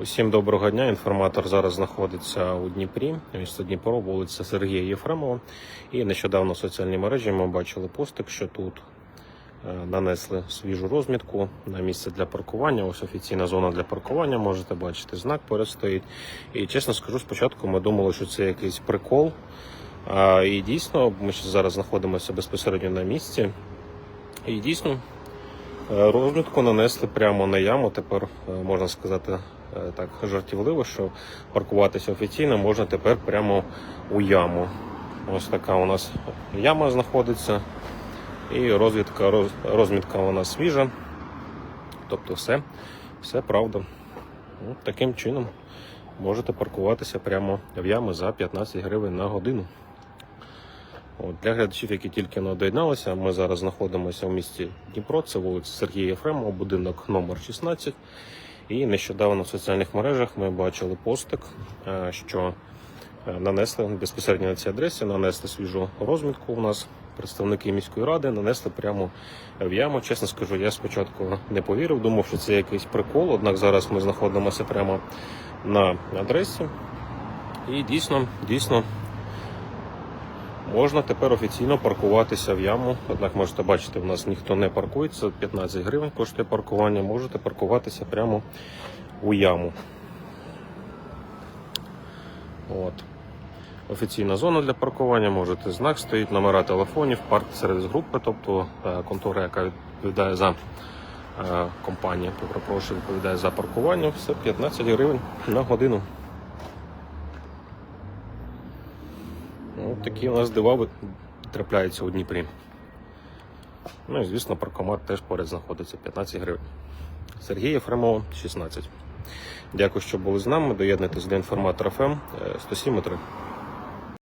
Усім доброго дня. Інформатор зараз знаходиться у Дніпрі, місто Дніпро, вулиця Сергія Єфремова. І нещодавно в соціальній мережі ми бачили постик, що тут е, нанесли свіжу розмітку на місце для паркування. Ось офіційна зона для паркування. Можете бачити, знак поряд стоїть. І чесно скажу, спочатку ми думали, що це якийсь прикол. І дійсно, ми зараз знаходимося безпосередньо на місці. І дійсно, Е, Розмітку нанесли прямо на яму. Тепер е, можна сказати е, так жартівливо, що паркуватися офіційно можна тепер прямо у яму. Ось така у нас яма знаходиться, і розвідка, роз, розмітка вона свіжа. Тобто все, все правда. Ну, таким чином можете паркуватися прямо в яму за 15 гривень на годину. От, для глядачів, які тільки не доєдналися, ми зараз знаходимося в місті Дніпро, це вулиця Сергія Єфремова, будинок номер 16. І нещодавно в соціальних мережах ми бачили постик, е, що е, нанесли безпосередньо на цій адресі, нанесли свіжу розмітку у нас. Представники міської ради нанесли прямо в яму. Чесно скажу, я спочатку не повірив, думав, що це якийсь прикол. Однак зараз ми знаходимося прямо на адресі. І дійсно, дійсно, Можна тепер офіційно паркуватися в яму. Однак можете бачити, в нас ніхто не паркується. 15 гривень коштує паркування. Можете паркуватися прямо у яму. От. Офіційна зона для паркування, можете знак стоїть, номера телефонів, парк сервіс групи, тобто е, контора, яка відповідає за е, компанія, перепрошую, відповідає за паркування, все 15 гривень на годину. Ну, такі у нас дива трапляються у Дніпрі. Ну і звісно, паркомат теж поряд знаходиться 15 гривень. Сергій Єфремов, 16. Дякую, що були з нами. Доєднуйтесь до інформатора ФМ 107.3.